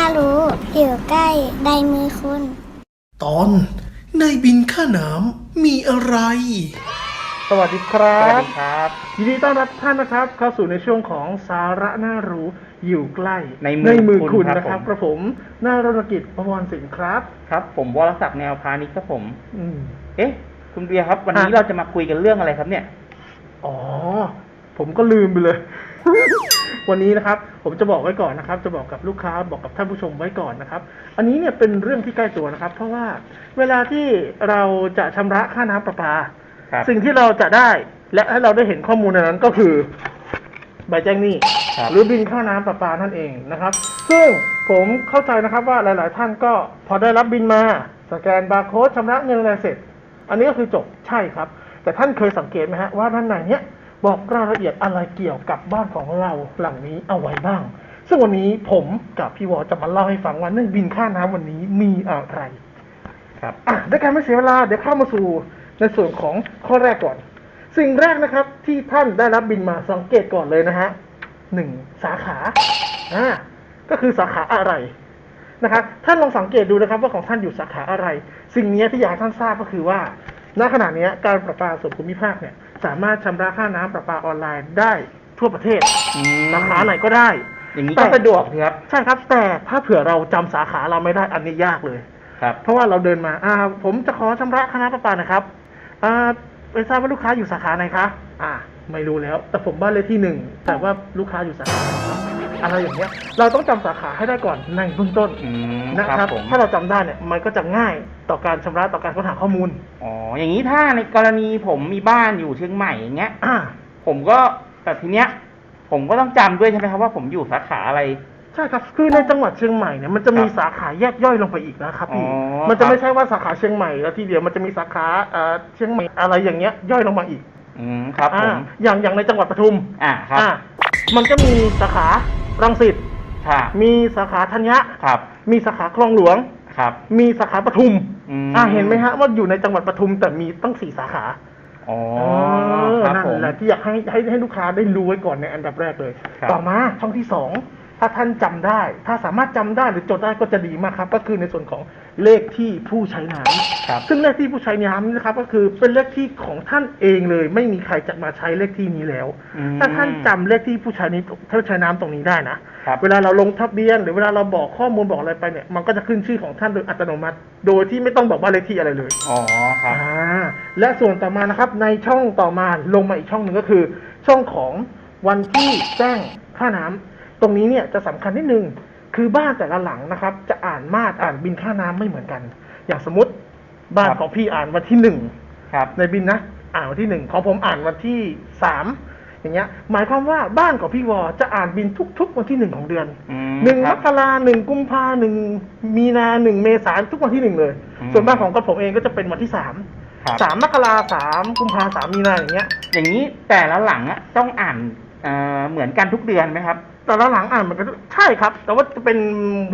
สาระน่ารู้ อยู่ใกล้ในมือคุณ ตอนในบินค่าน้ำมีอะไร สวัสดีครัสวัสบ ดีครับ ยินดีต้อนรับท่านนะครับ เข้าสู่ในช่วงของสาระน่ารู้อยู่ใกล้ในมือคุคุณณนะครับผม กระผมนารณกิจประวรสินครับ ครับผมวรศักดิ์แนวพาณิชย์ครับผม อืม เอ๊ะ คุณเบียร์ครับ วันนี้อะเราจะมาคุยกันเรื่องอะไรครับเนี่ย อ๋อ ผมก็ลืมไปเลย วันนี้นะครับ ผมจะบอกไว้ก่อนนะครับ จะบอกกับลูกค้าบอกกับท่านผู้ชมไว้ก่อนนะครับ อันนี้เนี่ยเป็นเรื่องที่ใกล้ตัวนะครับ เพราะว่าเวลาที่เราจะชำระค่าน้ำประปาครับสิ่งที่เราจะได้และให้เราได้เห็นข้อมูลในนั้นก็คือใบแจ้งหนี้ครับหรือบินค่าน้ำประปานั่นเองนะครับ ซึ่งผมเข้าใจนะครับว่าหลาย ๆ ท่านก็พอได้รับบินมา สแกนบาร์โค้ดชำระเงินอะไรเสร็จ อันนี้ก็คือจบใช่ครับ แต่ท่านเคยสังเกตไหมฮะว่าด้านในเนี้ย บอกรายละเอียดอะไรเกี่ยวกับบ้านของเราหลังนี้เอาไว้บ้าง ซึ่งวันนี้ผมกับพี่วอจะมาเล่าให้ฟังว่าเรื่องบินค่าน้ำวันนี้มีอะไรครับอะด้วยการไม่เสียเวลาเดี๋ยวเข้ามาสู่ในส่วนของข้อแรกก่อน สิ่งแรกนะครับที่ท่านได้รับบินมาสังเกตก่อนเลยนะฮะหนึ่งสาขาอ่าก็คือสาขาอะไรนะครับท่านลองสังเกตดูนะครับว่าของท่านอยู่สาขาอะไร สิ่งนี้ที่อยากให้ท่านทราบก็คือว่าณขณะนี้การประปาส่วนภูมิภาคเนี่ย สามารถชำระค่าน้ำประปาออนไลน์ได้ทั่วประเทศอืมสาขาไหนก็ได้ อย่างนี้แต่ก็สะดวกสิครับใช่ครับแต่ถ้าเผื่อเราจำสาขาเราไม่ได้อันนี้ยากเลย ครับ เพราะว่าเราเดินมาอ่าผมจะขอชำระค่าน้ำประปานะครับอ่าไม่ทราบว่าลูกค้าอยู่สาขาไหนคะ อ่า ไม่รู้แล้ว แต่ผมบ้านเลขที่หนึ่งแต่ว่าลูกค้าอยู่สาขาไหนครับ อะไรอย่างเงี้ยเราต้องจำสาขาให้ได้ก่อนในเบื้องต้นอืมนะครับผมถ้าเราจำได้เนี่ยมันก็จะง่ายต่อการชำระต่อการค้นหาข้อมูลอ๋ออย่างนี้ถ้าในกรณีผมมีบ้านอยู่เชียงใหม่อย่างเงี้ย อ่าผมก็แต่ทีเนี้ย ผมก็ต้องจำด้วยใช่ไหมครับว่าผมอยู่สาขาอะไร ใช่ครับคือในจังหวัดเชียงใหม่เนี่ยมันจะมีครับสาขาแยกย่อยลงไปอีกนะครับพี่อ๋อมันจะครับไม่ใช่ว่าสาขาเชียงใหม่แล้วทีเดียวมันจะมีสาขาเอ่อเชียงใหม่อะไรอย่างเงี้ยย่อยลงมาอีกอืมครับผอ่ามอย่างอย่างในจังหวัดปทุมอ่าครับ อ่ามันก็มีสาขา รังสิตครับมีสาขาธัญญะครับ มีสาขาคลองหลวงครับ มีสาขาปทุมอืมอ่าเห็นไหมฮะว่าอยู่ในจังหวัดปทุมแต่มีตั้งสี่สาขาอ๋อเออครับนั่นผมแหละที่อยากให้ให้ให้ลูกค้าได้รู้ไว้ก่อนในอันดับแรกเลย ครับ ต่อมาช่องที่สอง ถ้าท่านจำได้ ถ้าสามารถจำได้หรือจดได้ก็จะดีมากครับ ก็คือในส่วนของเลขที่ผู้ใช้น้ำครับซึ่งเลขที่ผู้ใช้น้ำนี่นะครับ ก็คือเป็นเลขที่ของท่านเองเลย ไม่มีใครจะมาใช้เลขที่นี้แล้วอืมถ้าท่านจำเลขที่ผู้ใช้นี้ผู้ใช้น้ำตรงนี้ได้นะครับเวลาเราลงทะเบียน หรือเวลาเราบอกข้อมูลบอกอะไรไปเนี่ย มันก็จะขึ้นชื่อของท่านโดยอัตโนมัติ โดยที่ไม่ต้องบอกว่าเลขที่อะไรเลย อ๋อครับอ่าและส่วนต่อมานะครับ ในช่องต่อมาลงมาอีกช่องหนึ่งก็คือ ช่องของวันที่แจ้งค่าน้ำ ตรงนี้เนี่ยจะสำคัญนิดนึงคือบ้านแต่ละหลังนะครับ จะอ่านมาตรอ่านบินค่าน้ำไม่เหมือนกัน อย่างสมมติบ้านครับของพี่อ่านวันที่หนึ่งครับในบินนะอ่านวันที่หนึ่งของผมอ่านวันที่สามอย่างเงี้ย หมายความว่าบ้านของพี่วอจะอ่านบินทุก ๆ วันที่หนึ่งของเดือนอืมหนึ่งคมรับกราหนึ่งกุมภาหนึ่งมีนาหนึ่งเมษาทุกวันที่หนึ่งเลยอืมส่วนบ้านของกระผมเองก็จะเป็นวันที่สามครับสามมกราสามกุมภาสามมีนาอย่างเงี้ย อย่างนี้แต่ละหลังอะต้องอ่านเอ่อเหมือนกันทุกเดือนไหมครับ แต่ละหลังอ่านมันก็ใช่ครับ แต่ว่าจะเป็น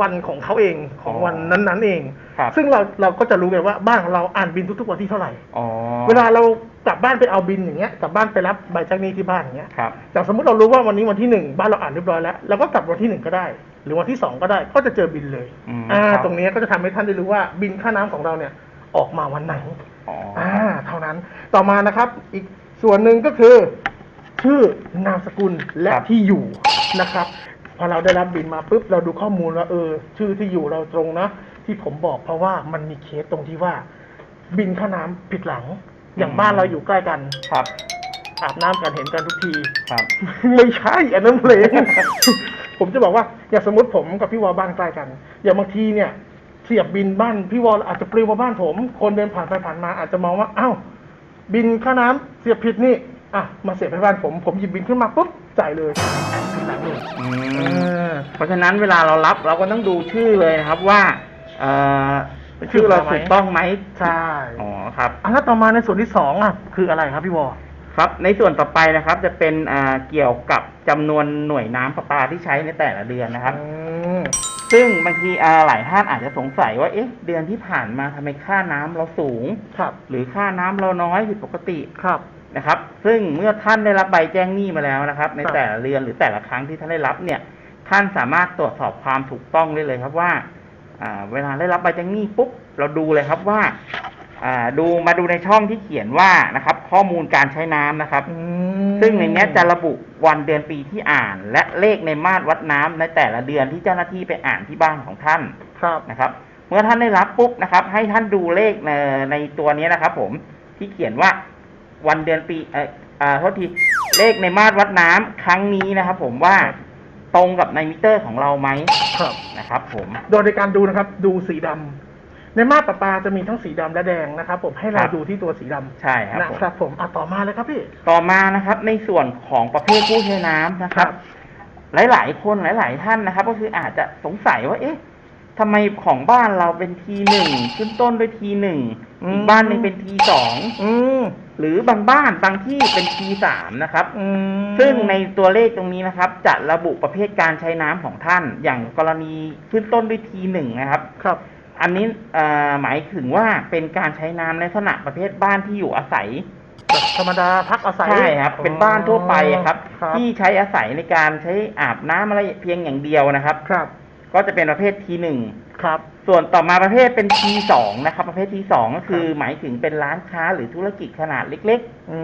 วันของเขาเองของอ๋อวันนั้นๆเอง ครับ ซึ่งเราเราก็จะรู้กันว่าบ้านของเราอ่านบินทุกๆวันที่เท่าไหร่ อ๋อเวลาเรากลับบ้านไปเอาบินอย่างเงี้ยกลับบ้านไปรับใบแจ้งหนี้ที่บ้านอย่างเงี้ยครับอย่างสมมติเรารู้ว่าวันนี้วันที่หนึ่งบ้านเราอ่านเรียบร้อยแล้วเราก็กลับวันที่หนึ่งก็ได้ หรือวันที่สองก็ได้ก็จะเจอบินเลยอืมอ่าครับ ตรงนี้ก็จะทำให้ท่านได้รู้ว่าบินค่าน้ำของเราเนี่ยออกมาวันไหน อ๋ออ่าเท่านั้นต่อมานะครับ อีกส่วนหนึ่งก็คือ ชื่อนามสกุลและครับที่อยู่ นะครับ พอเราได้รับบินมาปุ๊บเราดูข้อมูลว่าเออ ชื่อที่อยู่เราตรงนะที่ผมบอกเพราะว่ามันมีเคสตรงที่ว่า บินค่าน้ำผิดหลัง อย่างบ้านเราอยู่ใกล้กันครับอาบน้ำกันเห็นกันทุกทีครับไม่ใช่อันนั้นเพลงผมจะบอกว่าอย่างสมมติผมกับพี่วอบ้านใกล้กัน อย่างบางทีเนี่ยเสียบบินบ้านพี่วออาจจะปลิวมาบ้านผม คนเดินผ่านไปผ่านมาอาจจะมองว่าอ้าวบินค่าน้ำเสียบผิดนี่ อะมาเสียบให้บ้านผมผมหยิบบินขึ้นมาปุ๊บจ่ายเลยผิดหลังเลยอืเอมอ เพราะฉะนั้นเวลาเรารับเราก็ต้องดูชื่อเลยนะครับว่าเอ่อเป็นชื่ชื่ออเราเราไหม ถูกต้องไหมใช่อ๋อครับ อะแล้วต่อมาในส่วนที่สองอะคืออะไรครับพี่วอ ครับในส่วนต่อไปนะครับจะเป็นอ่าเกี่ยวกับจำนวนหน่วยน้ำประปาที่ใช้ในแต่ละเดือนนะครับ อืมซึ่งบางทีอ่าหลายท่านอาจจะสงสัยว่าเอ๊ะเดือนที่ผ่านมาทำไมค่าน้ำเราสูง ครับ หรือค่าน้ำเราน้อยผิดปกติ ครับ นะครับ ซึ่งเมื่อท่านได้รับใบแจ้งหนี้มาแล้วนะครับ ในครับแต่ละเดือนหรือแต่ละครั้งที่ท่านได้รับเนี่ย ท่านสามารถตรวจสอบความถูกต้องได้เลยครับว่าอ่าเวลาได้รับใบแจ้งหนี้ปุ๊บเราดูเลยครับว่าอ่าดูมาดูในช่องที่เขียนว่านะครับ ข้อมูลการใช้น้ำนะครับอืมซึ่งในเนี้ยจะระบุวันเดือนปีที่อ่าน และเลขในมาตรวัดน้ำในแต่ละเดือนที่เจ้าหน้าที่ไปอ่านที่บ้านของท่านครับนะครับ เมื่อท่านได้รับปุ๊บนะครับ ให้ท่านดูเลขในในตัวนี้นะครับ ผมที่เขียนว่า วันเดือนปีเอ่ออ่าโทษทีเลขในมาตรวัดน้ำครั้งนี้นะครับผมว่าตรงกับในมิเตอร์ของเราไหมครับ นะครับผมโดยในการดูนะครับ ดูสีดำในมาตรประปาจะมีทั้งสีดำและแดงนะครับ ผมให้เราครับดูที่ตัวสีดำใช่ครับนะผม ครับผมอะต่อมาเลยครับพี่ ต่อมานะครับในส่วนของประเภทผู้ใช้น้ำนะครับครับหลาย ๆ คนหลาย ๆ ท่านนะครับ ก็คืออาจจะสงสัยว่า เอ๊ะ ทำไมของบ้านเราเป็นทีหนึ่งขึ้นต้นด้วยทีหนึ่งอืม อีกบ้านหนึ่งเป็นทีสองอืมหรือบางบ้านบางที่เป็นทีสามนะครับ อืมซึ่งในตัวเลขตรงนี้นะครับ จะระบุประเภทการใช้น้ำของท่าน อย่างกรณีขึ้นต้นด้วยทีหนึ่งนะครับ ครับ อันนี้เอ่อหมายถึงว่าเป็นการใช้น้ำในลักษณะประเภทบ้านที่อยู่อาศัย แบบธรรมดาพักอาศัยใช่ครับ เป็นบ้านทั่วไปครับครับที่ใช้อาศัยในการใช้อาบน้ำอะไรเพียงอย่างเดียวนะครับ ครับ ก็จะเป็นประเภททีหนึ่งครับ ส่วนต่อมาประเภทเป็นทีสองนะครับ ประเภททีสองก็คือครับหมายถึงเป็นร้านค้าหรือธุรกิจขนาดเล็ก อื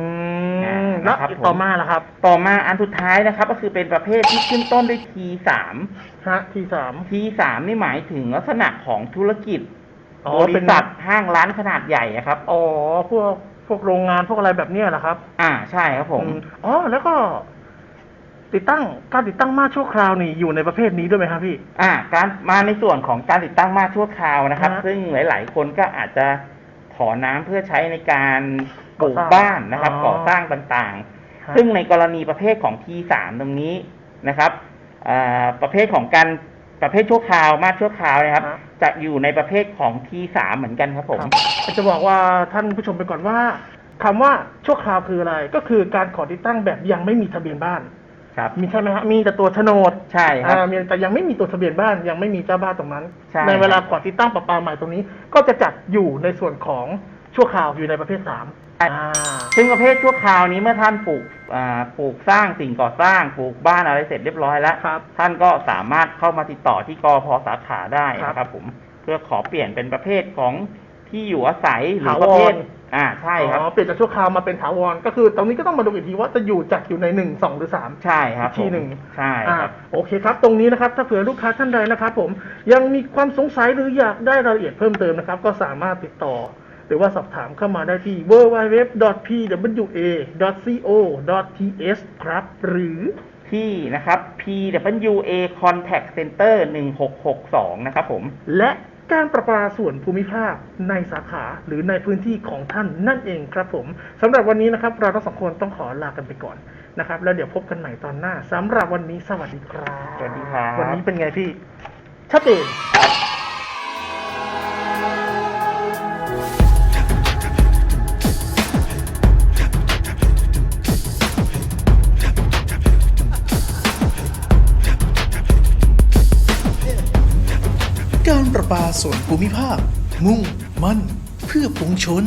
มอ่าแล้วนะครับผม ต่อมาล่ะครับๆ ต่อมาอันสุดท้ายนะครับ ก็คือเป็นประเภทที่ขึ้นต้นด้วยทีสามฮะที่สามทีสามนี่หมายถึงลักษณะของธุรกิจอ๋อบริษัทห้างร้านขนาดใหญ่อะครับ อ๋อพวกพวกโรงงานพวกอะไรแบบเนี้ยเหรอครับอ่าใช่ครับผม อือ๋อแล้วก็ ติดตั้งการติดตั้งมาตรชั่วคราวนี่อยู่ในประเภทนี้ด้วยไหมครับพี่ อ่าการมาในส่วนของการติดตั้งมาชั่วคราวนะครับ ฮะซึ่งหลาย ๆ คนก็อาจจะขอน้ำเพื่อใช้ในการปลูกก่อสร้างบ้านนะครับอ๋อ ก่อสร้างต่างฮะๆซึ่งในกรณีประเภทของ T3 ตรงนี้นะครับอ่าประเภทของการประเภทชั่วคราวมาชั่วคราวนะครับ ฮะ จะอยู่ในประเภทของ T3 เหมือนกันครับผม ครับจะบอกว่าท่านผู้ชมไปก่อนว่าคำว่าชั่วคราวคืออะไร ก็คือการขอติดตั้งแบบยังไม่มีทะเบียนบ้าน ครับ มีใช่ไหมฮะมีแต่ตัวโฉนดใช่ครับ อ่ามีแต่ยังไม่มีตัวทะเบียนบ้านยังไม่มีเจ้าบ้านตรงนั้นใช่เวลาก่อติดตั้งประปาใหม่ตรงนี้ ก็จะจัดอยู่ในส่วนของชั่วคราวอยู่ในประเภทสามอ่า ซึ่งประเภทชั่วคราวนี้เมื่อท่านปลูกอ่าปลูกสร้างสิ่งก่อสร้างปลูกบ้านอะไรเสร็จเรียบร้อยแล้ว ครับท่านก็สามารถเข้ามาติดต่อที่กอพสาขาได้ครับ นะครับผม เพื่อขอเปลี่ยนเป็นประเภทของ ที่อยู่อาศัยหรือถาวรประเภทอ่าใช่ครับ อ๋อเปลี่ยนจากชั่วคราวมาเป็นถาวรก็คือตรงนี้ก็ต้องมาดูอีกทีว่าจะอยู่จัดอยู่ในหนึ่งสองหรือสาม ใช่ครับอีกทีหนึ่ง ผมใช่อ่าครับ โอเคครับ ตรงนี้นะครับ ถ้าเผื่อลูกค้าท่านใดนะครับผมยังมีความสงสัยหรืออยากได้รายละเอียดเพิ่มเติมนะครับ ก็สามารถติดต่อ หรือว่าสอบถามเข้ามาได้ที่ www.pwa.co.th ครับ หรือ ที่นะครับ PWA Contact Center 1662 นะครับผม และ การประปาส่วนภูมิภาคในสาขาหรือในพื้นที่ของท่านนั่นเองครับผมสำหรับวันนี้นะครับเราทั้งสองคนต้องขอลากันไปก่อนนะครับ แล้วเดี๋ยวพบกันใหม่ตอนหน้าสำหรับวันนี้สวัสดีครับสวัสดีครับ วันนี้เป็นไงพี่ชัดเจน ปาส่วนภูมิภาค มุ่งมั่นเพื่อปวงชน